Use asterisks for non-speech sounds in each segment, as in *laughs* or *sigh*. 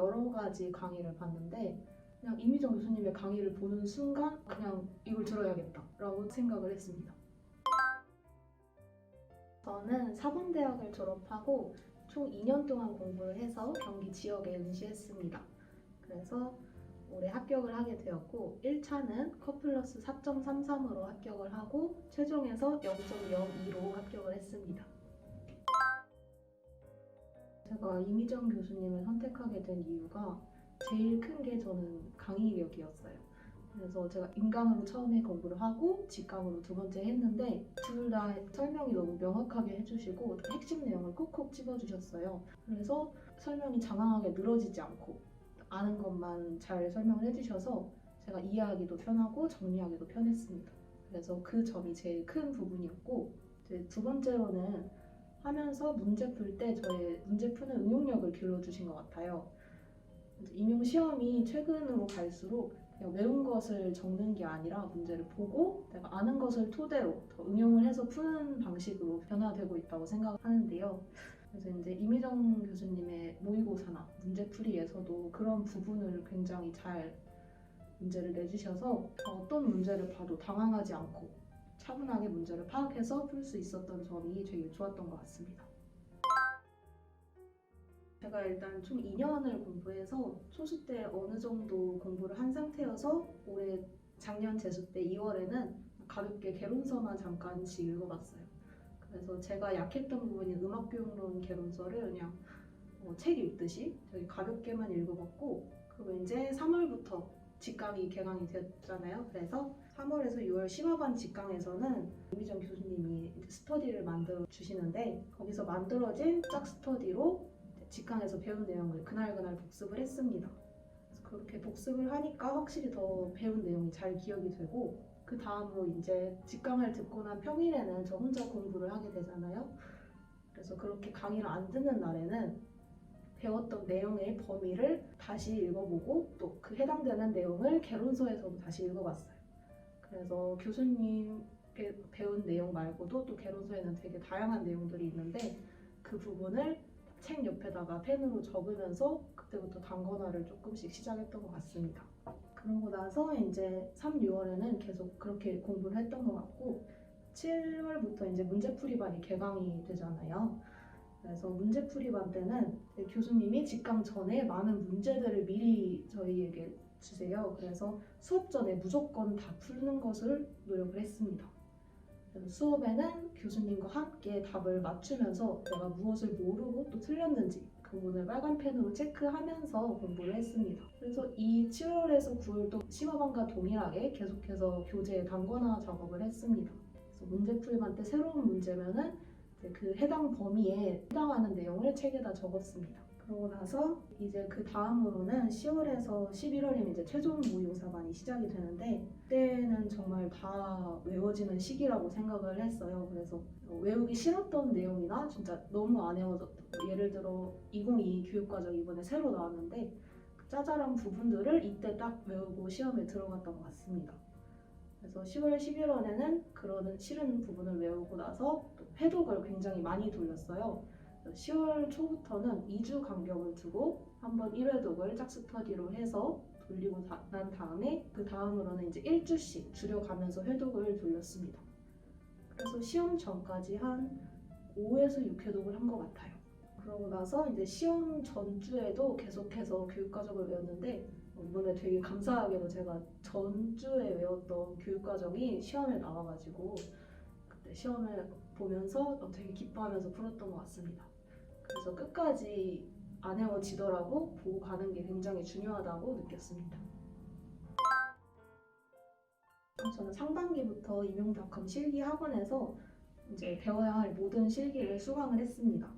여러 가지 강의를 봤는데 그냥 이미정 교수님의 강의를 보는 순간 그냥 이걸 들어야겠다라고 생각을 했습니다. 저는 사범대학을 졸업하고 총 2년 동안 공부를 해서 경기 지역에 응시했습니다. 그래서 올해 합격을 하게 되었고 1차는 커플러스 4.33으로 합격을 하고 최종에서 0.02로 합격을 했습니다. 제가 이미정 교수님을 선택하게 된 이유가 제일 큰 게 저는 강의력이었어요. 그래서 제가 인강으로 처음에 공부를 하고 직강으로 두 번째 했는데 둘 다 설명이 너무 명확하게 해주시고 핵심 내용을 콕콕 집어주셨어요. 그래서 설명이 장황하게 늘어지지 않고 아는 것만 잘 설명을 해주셔서 제가 이해하기도 편하고 정리하기도 편했습니다. 그래서 그 점이 제일 큰 부분이었고 두 번째로는 하면서 문제 풀 때 저의 문제 푸는 응용력을 길러주신 것 같아요. 임용 시험이 최근으로 갈수록 외운 것을 적는 게 아니라 문제를 보고 내가 아는 것을 토대로 더 응용을 해서 푸는 방식으로 변화되고 있다고 생각하는데요. 그래서 이제 이미정 교수님의 모의고사나 문제풀이에서도 그런 부분을 굉장히 잘 문제를 내주셔서 어떤 문제를 봐도 당황하지 않고 차분하게 문제를 파악해서 풀 수 있었던 점이 되게 좋았던 것 같습니다. 제가 일단 총 2년을 공부해서 초수 때 어느 정도 공부를 한 상태여서 올해 작년 재수 때 2월에는 가볍게 개론서만 잠깐씩 읽어봤어요. 그래서 제가 약했던 부분인 음악교육론 개론서를 그냥 어, 책 읽듯이 되게 가볍게만 읽어봤고 그리고 이제 3월부터 직강이 개강이 되었잖아요. 그래서 3월에서 6월 심화반 직강에서는 이미정 교수님이 스터디를 만들어 주시는데 거기서 만들어진 짝 스터디로 직강에서 배운 내용을 그날그날 복습을 했습니다. 그렇게 복습을 하니까 확실히 더 배운 내용이 잘 기억이 되고 그 다음으로 이제 직강을 듣고 난 평일에는 저 혼자 공부를 하게 되잖아요. 그래서 그렇게 강의를 안 듣는 날에는 배웠던 내용의 범위를 다시 읽어보고 또 그 해당되는 내용을 개론서에서도 다시 읽어봤어요. 그래서 교수님 배운 내용 말고도 또 개론서에는 되게 다양한 내용들이 있는데 그 부분을 책 옆에다가 펜으로 적으면서 그때부터 단권화를 조금씩 시작했던 것 같습니다. 그러고 나서 이제 3, 6월에는 계속 그렇게 공부를 했던 것 같고 7월부터 이제 문제풀이반이 개강이 되잖아요. 그래서 문제풀이반 때는 교수님이 직강 전에 많은 문제들을 미리 저희에게 주세요. 그래서 수업 전에 무조건 다 푸는 것을 노력을 했습니다. 수업에는 교수님과 함께 답을 맞추면서 내가 무엇을 모르고 또 틀렸는지 그 부분을 빨간 펜으로 체크하면서 공부를 했습니다. 그래서 이 7월에서 9월도 심화반과 동일하게 계속해서 교재 단권화 작업을 했습니다. 그래서 문제풀이반 때 새로운 문제면은 그 해당 범위에 해당하는 내용을 책에다 적었습니다. 그러고 나서 이제 그 다음으로는 10월에서 11월이면 이제 최종 모의고사반이 시작이 되는데 그때는 정말 다 외워지는 시기라고 생각을 했어요. 그래서 외우기 싫었던 내용이나 진짜 너무 안 외워졌던 예를 들어 2022 교육과정 이번에 새로 나왔는데 그 짜잘한 부분들을 이때 딱 외우고 시험에 들어갔던 것 같습니다. 그래서 10월, 11월에는 그런 싫은 부분을 외우고 나서 또 회독을 굉장히 많이 돌렸어요. 10월 초부터는 2주 간격을 두고 한번 1회독을 짝스터디로 해서 돌리고 다- 난 다음에 그 다음으로는 이제 1주씩 줄여가면서 회독을 돌렸습니다. 그래서 시험 전까지 한 5에서 6회독을 한 것 같아요. 그러고 나서 이제 시험 전주에도 계속해서 교육과정을 외웠는데 이번에 되게 감사하게도 제가 전주에 외웠던 교육과정이 시험에 나와가지고 그때 시험을 보면서 되게 기뻐하면서 풀었던 것 같습니다. 그래서 끝까지 안 외워지더라도 보고 가는 게 굉장히 중요하다고 느꼈습니다. 저는 상반기부터 임용닷컴 실기 학원에서 이제 배워야 할 모든 실기를 수강을 했습니다.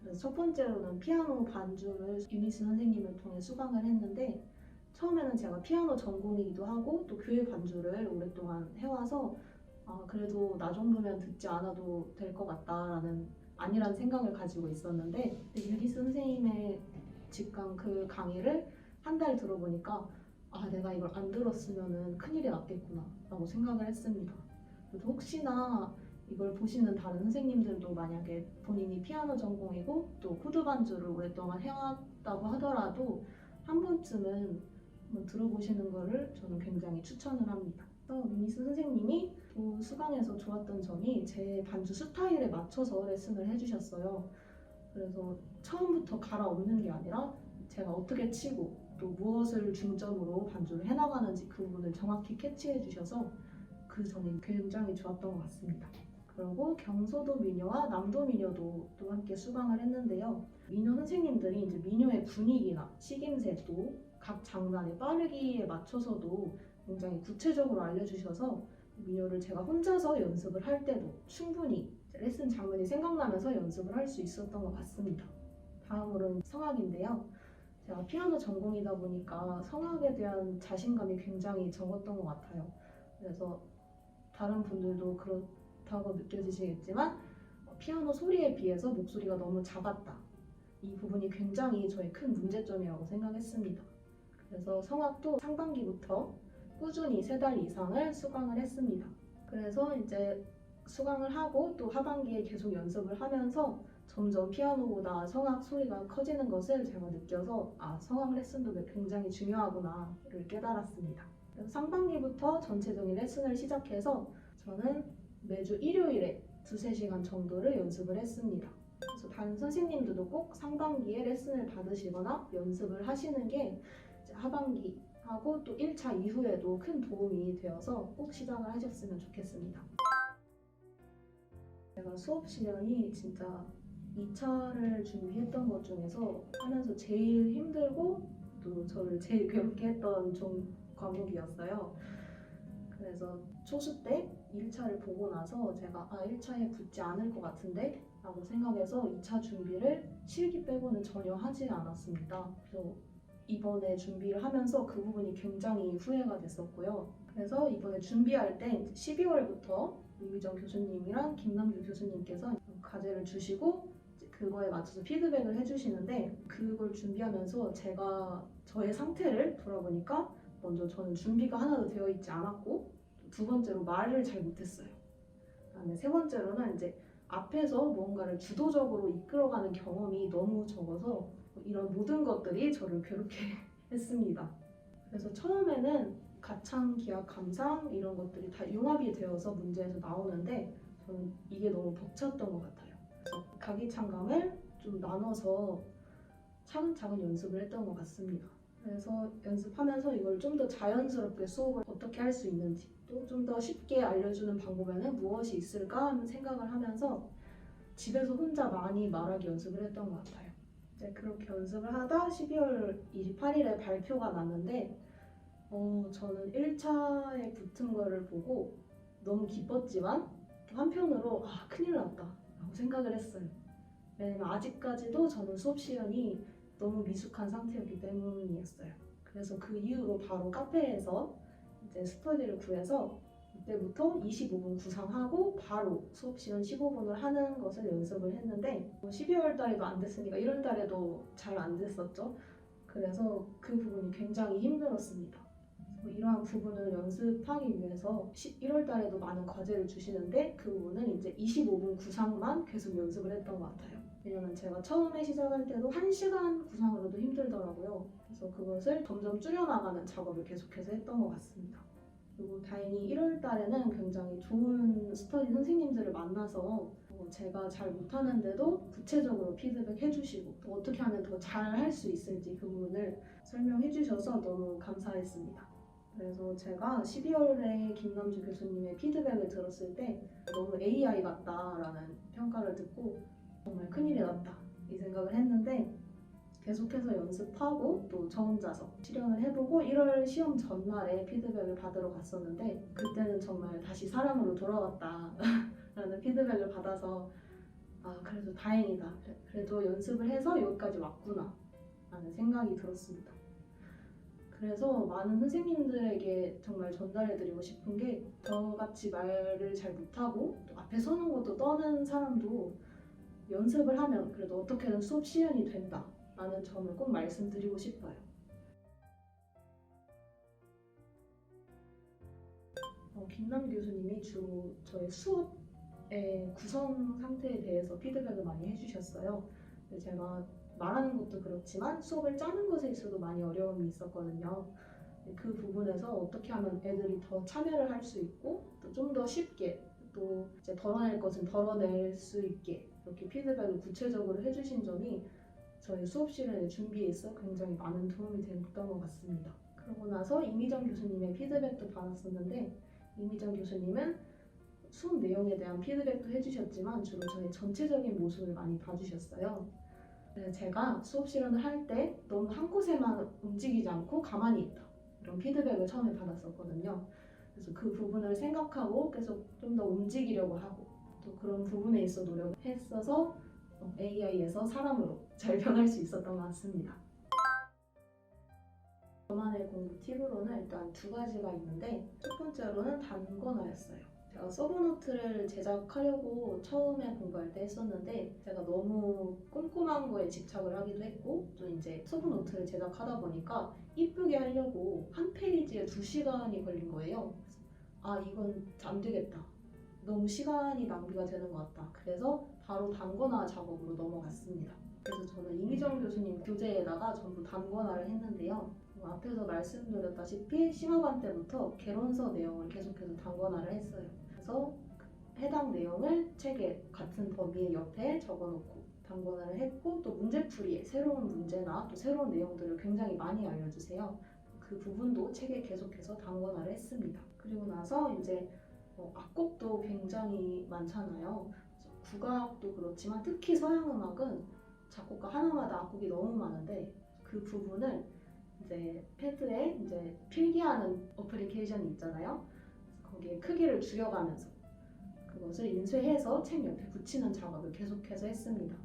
그래서 첫 번째로는 피아노 반주를 유니스 선생님을 통해 수강을 했는데 처음에는 제가 피아노 전공이기도 하고 또 교회 반주를 오랫동안 해와서 아, 그래도 나 정도면 듣지 않아도 될 것 같다라는 아니란 생각을 가지고 있었는데 유니스 선생님의 직강 그 강의를 한 달 들어보니까 아 내가 이걸 안 들었으면 큰일이 났겠구나 라고 생각을 했습니다. 혹시나 이걸 보시는 다른 선생님들도 만약에 본인이 피아노 전공이고 또 코드 반주를 오랫동안 해왔 어렵다고 하더라도 한 번쯤은 한번 들어보시는 거를 저는 굉장히 추천을 합니다. 그래서 미니스 선생님이 또 수강에서 좋았던 점이 제 반주 스타일에 맞춰서 레슨을 해주셨어요. 그래서 처음부터 갈아엎는 게 아니라 제가 어떻게 치고 또 무엇을 중점으로 반주를 해나가는지 그 부분을 정확히 캐치해 주셔서 그 점이 굉장히 좋았던 것 같습니다. 그리고 경소도 미녀와 남도 미녀도 또 함께 수강을 했는데요. 미녀 선생님들이 이제 미녀의 분위기나 식임새 또 각 장단의 빠르기에 맞춰서도 굉장히 구체적으로 알려주셔서 미녀를 제가 혼자서 연습을 할 때도 충분히 레슨 장면이 생각나면서 연습을 할 수 있었던 것 같습니다. 다음으로는 성악인데요. 제가 피아노 전공이다 보니까 성악에 대한 자신감이 굉장히 적었던 것 같아요. 그래서 다른 분들도 그렇다고 느껴지시겠지만 어, 피아노 소리에 비해서 목소리가 너무 작았다. 이 부분이 굉장히 저의 큰 문제점이라고 생각했습니다. 그래서 성악도 상반기부터 꾸준히 세 달 이상을 수강을 했습니다. 그래서 이제 수강을 하고 또 하반기에 계속 연습을 하면서 점점 피아노보다 성악 소리가 커지는 것을 제가 느껴서 아 성악 레슨도 굉장히 중요하구나를 깨달았습니다. 상반기부터 전체적인 레슨을 시작해서 저는 매주 일요일에 두세 시간 정도를 연습을 했습니다. 그래서 다른 선생님들도 꼭 상반기에 레슨을 받으시거나 연습을 하시는 게 하반기 하고 또 1차 이후에도 큰 도움이 되어서 꼭 시작을 하셨으면 좋겠습니다. 제가 수업 시간이 진짜 2차를 준비했던 것 중에서 하면서 제일 힘들고 또 저를 제일 괴롭게 했던 종 과목이었어요. 그래서 초수 때 1차를 보고 나서 제가 아 1차에 붙지 않을 것 같은데 라고 생각해서 2차 준비를 실기 빼고는 전혀 하지 않았습니다. 그래서 이번에 준비를 하면서 그 부분이 굉장히 후회가 됐었고요. 그래서 이번에 준비할 때 12월부터 이미정 교수님이랑 김남주 교수님께서 과제를 주시고 그거에 맞춰서 피드백을 해주시는데 그걸 준비하면서 제가 저의 상태를 돌아보니까 먼저 저는 준비가 하나도 되어 있지 않았고 두 번째로 말을 잘 못했어요. 그다음에 세 번째로는 이제 앞에서 무언가를 주도적으로 이끌어가는 경험이 너무 적어서 이런 모든 것들이 저를 괴롭게 *laughs* 했습니다. 그래서 처음에는 가창, 기악, 감상 이런 것들이 다 융합이 되어서 문제에서 나오는데 저는 이게 너무 벅찼던 것 같아요. 그래서 가기 창감을 좀 나눠서 차근차근 연습을 했던 것 같습니다. 그래서 연습하면서 이걸 좀 더 자연스럽게 수업을 어떻게 할 수 있는지 또 좀 더 쉽게 알려주는 방법에는 무엇이 있을까 하는 생각을 하면서 집에서 혼자 많이 말하기 연습을 했던 것 같아요. 이제 그렇게 연습을 하다 12월 28일에 발표가 났는데 어, 저는 1차에 붙은 거를 보고 너무 기뻤지만 또 한편으로 아 큰일 났다 라고 생각을 했어요. 왜냐면 아직까지도 저는 수업 시간이 너무 미숙한 상태였기 때문이었어요. 그래서 그 이후로 바로 카페에서 이제 스터디를 구해서 그때부터 25분 구상하고 바로 수업 시간 15분을 하는 것을 연습을 했는데 12월 달에도 안 됐으니까 1월 달에도 잘 안 됐었죠. 그래서 그 부분이 굉장히 힘들었습니다. 이러한 부분을 연습하기 위해서 1월 달에도 많은 과제를 주시는데 그 부분은 이제 25분 구상만 계속 연습을 했던 것 같아요. 왜냐면 제가 처음에 시작할 때도 1시간 구상으로도 힘들더라고요. 그래서 그것을 점점 줄여나가는 작업을 계속해서 했던 것 같습니다. 그리고 다행히 1월 달에는 굉장히 좋은 스터디 선생님들을 만나서 어, 제가 잘 못하는데도 구체적으로 피드백 해주시고 또 어떻게 하면 더 잘 할 수 있을지 그 부분을 설명해 주셔서 너무 감사했습니다. 그래서 제가 12월에 김남주 교수님의 피드백을 들었을 때 너무 AI 같다라는 평가를 듣고 정말 큰일이 났다 이 생각을 했는데 계속해서 연습하고 또 저 혼자서 실현을 해보고 1월 시험 전날에 피드백을 받으러 갔었는데 그때는 정말 다시 사람으로 돌아왔다 라는 *laughs* 피드백을 받아서 아 그래도 다행이다. 그래도 연습을 해서 여기까지 왔구나 라는 생각이 들었습니다. 그래서 많은 선생님들에게 정말 전달해드리고 싶은 게 저같이 말을 잘 못하고 또 앞에 서는 것도 떠는 사람도 연습을 하면 그래도 어떻게든 수업 시연이 된다 라는 점을 꼭 말씀드리고 싶어요. 어, 김남 교수님이 주로 저의 수업의 구성 상태에 대해서 피드백을 많이 해주셨어요. 제가 말하는 것도 그렇지만 수업을 짜는 것에 있어도 많이 어려움이 있었거든요. 그 부분에서 어떻게 하면 애들이 더 참여를 할 수 있고 또좀더 쉽게 또 이제 덜어낼 것은 덜어낼 수 있게 이렇게 피드백을 구체적으로 해주신 점이 저희 수업 시간의 준비에 있어 굉장히 많은 도움이 됐던 것 같습니다. 그러고 나서 이미정 교수님의 피드백도 받았었는데 이미정 교수님은 수업 내용에 대한 피드백도 해주셨지만 주로 저의 전체적인 모습을 많이 봐주셨어요. 그래서 제가 수업 실현을 할 때 너무 한 곳에만 움직이지 않고 가만히 있다 이런 피드백을 처음에 받았었거든요. 그래서 그 부분을 생각하고 계속 좀 더 움직이려고 하고 또 그런 부분에 있어 노력했어서 AI에서 사람으로 잘 변할 수 있었던 것 같습니다. 저만의 공부 팁으로는 일단 두 가지가 있는데 첫 번째로는 단권화였어요. 제가 서브노트를 제작하려고 처음에 공부할 때 했었는데 제가 너무 꼼꼼한 거에 집착을 하기도 했고 또 이제 서브노트를 제작하다 보니까 이쁘게 하려고 한 페이지에 두 시간이 걸린 거예요. 아 이건 안 되겠다. 너무 시간이 낭비가 되는 것 같다. 그래서 바로 단권화 작업으로 넘어갔습니다. 그래서 저는 이미정 교수님 교재에다가 전부 단권화를 했는데요. 어, 앞에서 말씀드렸다시피 심화반 때부터 개론서 내용을 계속해서 단권화를 했어요. 그래서 해당 내용을 책에 같은 범위의 옆에 적어놓고 단권화를 했고 또 문제풀이에 새로운 문제나 또 새로운 내용들을 굉장히 많이 알려주세요. 그 부분도 책에 계속해서 단권화를 했습니다. 그리고 나서 이제 어, 악곡도 굉장히 많잖아요. 국악도 그렇지만 특히 서양 음악은 작곡가 하나마다 악곡이 너무 많은데 그 부분을 이제 패드에 이제 필기하는 어플리케이션이 있잖아요. 거기에 크기를 줄여가면서 그것을 인쇄해서 책 옆에 붙이는 작업을 계속해서 했습니다.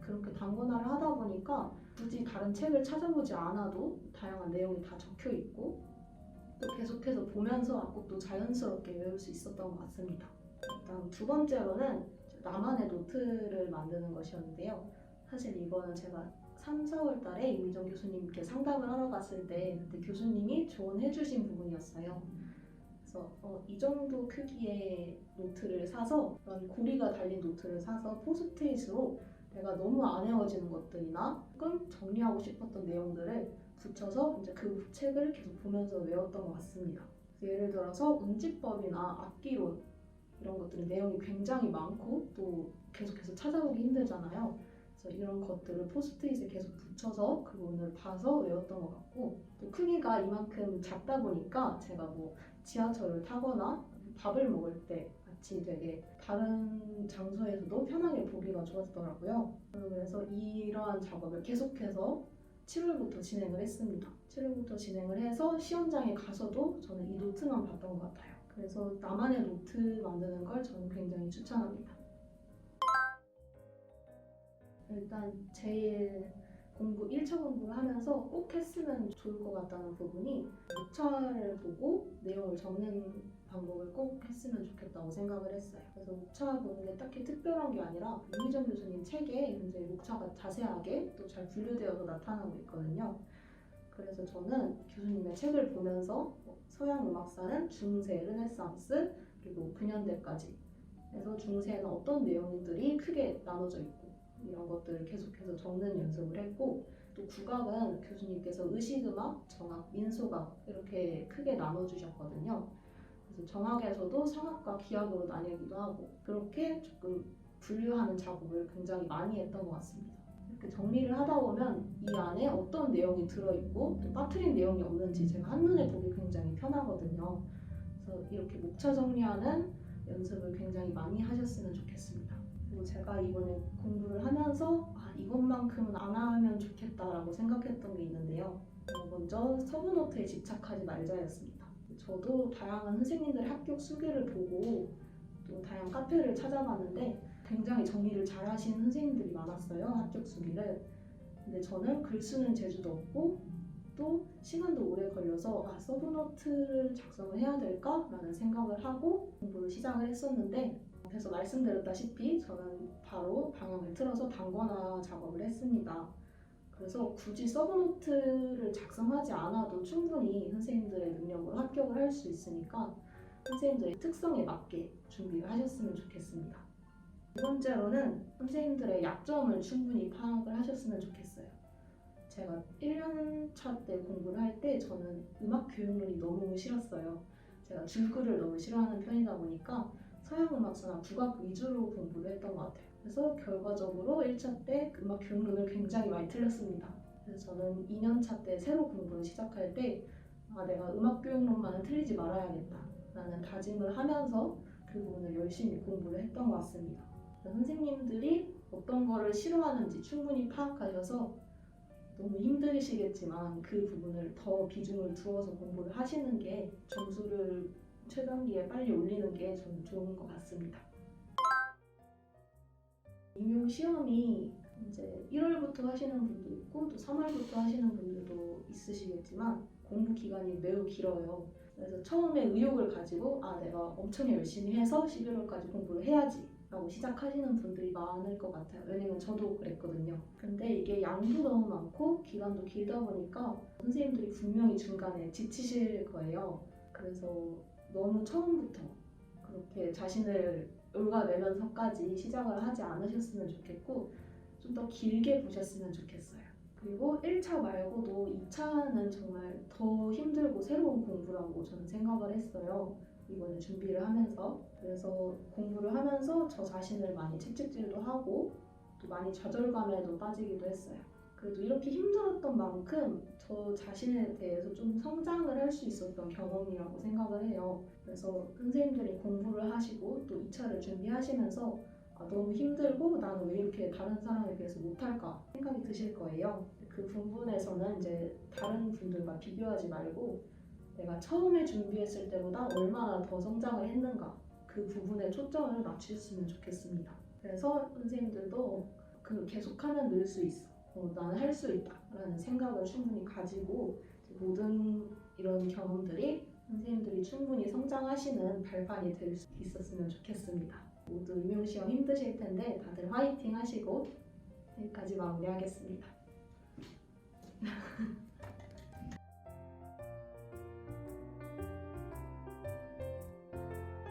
그렇게 단권화를 하다 보니까 굳이 다른 책을 찾아보지 않아도 다양한 내용이 다 적혀 있고 또 계속해서 보면서 악곡도 자연스럽게 외울 수 있었던 것 같습니다. 일단 두 번째로는 나만의 노트를 만드는 것이었는데요. 사실 이거는 제가 3, 4월 달에 이미정 교수님께 상담을 하러 갔을 때 그때 교수님이 조언해 주신 부분이었어요. 그래서 어, 이 정도 크기의 노트를 사서 그런 고리가 달린 노트를 사서 포스트잇으로 내가 너무 안 외워지는 것들이나 조금 정리하고 싶었던 내용들을 붙여서 이제 그 책을 계속 보면서 외웠던 것 같습니다. 예를 들어서 운지법이나 악기론 이런 것들은 내용이 굉장히 많고 또 계속해서 찾아보기 힘들잖아요. 그래서 이런 것들을 포스트잇에 계속 붙여서 그 부분을 봐서 외웠던 것 같고 또 크기가 이만큼 작다 보니까 제가 뭐 지하철을 타거나 밥을 먹을 때 같이 되게 다른 장소에서도 편하게 보기가 좋았더라고요. 그래서 이러한 작업을 계속해서 7월부터 진행을 했습니다. 7월부터 진행을 해서 시험장에 가서도 저는 이 노트만 봤던 것 같아요. 그래서 나만의 노트 만드는 걸 저는 굉장히 추천합니다. 일단 제일 공부 1차 공부를 하면서 꼭 했으면 좋을 것 같다는 부분이 목차를 보고 내용을 적는 방법을 꼭 했으면 좋겠다고 생각을 했어요. 그래서 목차 보는 게 딱히 특별한 게 아니라 이미정 교수님 책에 현재 목차가 자세하게 또 잘 분류되어서 나타나고 있거든요. 그래서 저는 교수님의 책을 보면서 뭐 서양 음악사는 중세, 르네상스 그리고 근현대까지 그래서 중세에는 어떤 내용들이 크게 나눠져 있고 이런 것들을 계속해서 적는 연습을 했고 또 국악은 교수님께서 의식음악, 정악, 민속악 이렇게 크게 나눠주셨거든요. 그래서 정악에서도 성악과 기악으로 나뉘기도 하고 그렇게 조금 분류하는 작업을 굉장히 많이 했던 것 같습니다. 이렇게 정리를 하다 보면 이 안에 어떤 내용이 들어있고 또 빠뜨린 내용이 없는지 제가 한눈에 보기 굉장히 편하거든요. 그래서 이렇게 목차 정리하는 연습을 굉장히 많이 하셨으면 좋겠습니다. 그리고 제가 이번에 공부를 하면서 아, 이것만큼은 안 하면 좋겠다라고 생각했던 게 있는데요. 어, 먼저 서브노트에 집착하지 말자였습니다. 저도 다양한 선생님들의 합격 수기를 보고 또 다양한 카페를 찾아봤는데 굉장히 정리를 잘 하시는 선생님들이 많았어요. 합격 수기를. 근데 저는 글 쓰는 재주도 없고 또 시간도 오래 걸려서 아, 서브노트를 작성을 해야 될까라는 생각을 하고 공부를 시작을 했었는데 앞에서 말씀드렸다시피 저는 바로 방향을 틀어서 단권화 작업을 했습니다. 그래서 굳이 서브노트를 작성하지 않아도 충분히 선생님들의 능력으로 합격을 할 수 있으니까 선생님들의 특성에 맞게 준비를 하셨으면 좋겠습니다. 두 번째로는 선생님들의 약점을 충분히 파악을 하셨으면 좋겠어요. 제가 1년 차 때 공부를 할 때 저는 음악 교육론이 너무 싫었어요. 제가 줄글을 너무 싫어하는 편이다 보니까 서양 음악사나 국악 위주로 공부를 했던 것 같아요. 그래서 결과적으로 1차 때 음악 교육론을 굉장히 많이 틀렸습니다. 그래서 저는 2년 차 때 새로 공부를 시작할 때 아, 내가 음악 교육론만은 틀리지 말아야겠다 라는 다짐을 하면서 그 부분을 열심히 공부를 했던 것 같습니다. 선생님들이 어떤 거를 싫어하는지 충분히 파악하셔서 너무 힘드시겠지만 그 부분을 더 비중을 두어서 공부를 하시는 게 점수를 최단기에 빨리 올리는 게 저는 좋은 것 같습니다. 임용 시험이 이제 1월부터 하시는 분도 있고 또 3월부터 하시는 분들도 있으시겠지만 공부 기간이 매우 길어요. 그래서 처음에 의욕을 가지고 아 내가 엄청 열심히 해서 11월까지 공부를 해야지 라고 시작하시는 분들이 많을 것 같아요. 왜냐면 저도 그랬거든요. 근데 이게 양도 너무 많고 기간도 길다 보니까 선생님들이 분명히 중간에 지치실 거예요. 그래서 너무 처음부터 그렇게 자신을 올가매면서까지 시작을 하지 않으셨으면 좋겠고 좀 더 길게 보셨으면 좋겠어요. 그리고 1차 말고도 2차는 정말 더 힘들고 새로운 공부라고 저는 생각을 했어요. 이번에 준비를 하면서 그래서 공부를 하면서 저 자신을 많이 채찍질도 하고 또 많이 좌절감에도 빠지기도 했어요. 그래도 이렇게 힘들었던 만큼 저 자신에 대해서 좀 성장을 할 수 있었던 경험이라고 생각을 해요. 그래서 선생님들이 공부를 하시고 또 2차를 준비하시면서 아, 너무 힘들고 나는 왜 이렇게 다른 사람에 비해서 못할까 생각이 드실 거예요. 그 부분에서는 이제 다른 분들과 비교하지 말고 내가 처음에 준비했을 때보다 얼마나 더 성장을 했는가 그 부분에 초점을 맞추셨으면 좋겠습니다. 그래서 선생님들도 그 계속하면 늘 수 있어. 어, 나는 할 수 있다라는 생각을 충분히 가지고 모든 이런 경험들이 선생님들이 충분히 성장하시는 발판이 될 수 있었으면 좋겠습니다. 모두 임용시험 힘드실 텐데 다들 화이팅 하시고 여기까지 마무리하겠습니다. *laughs*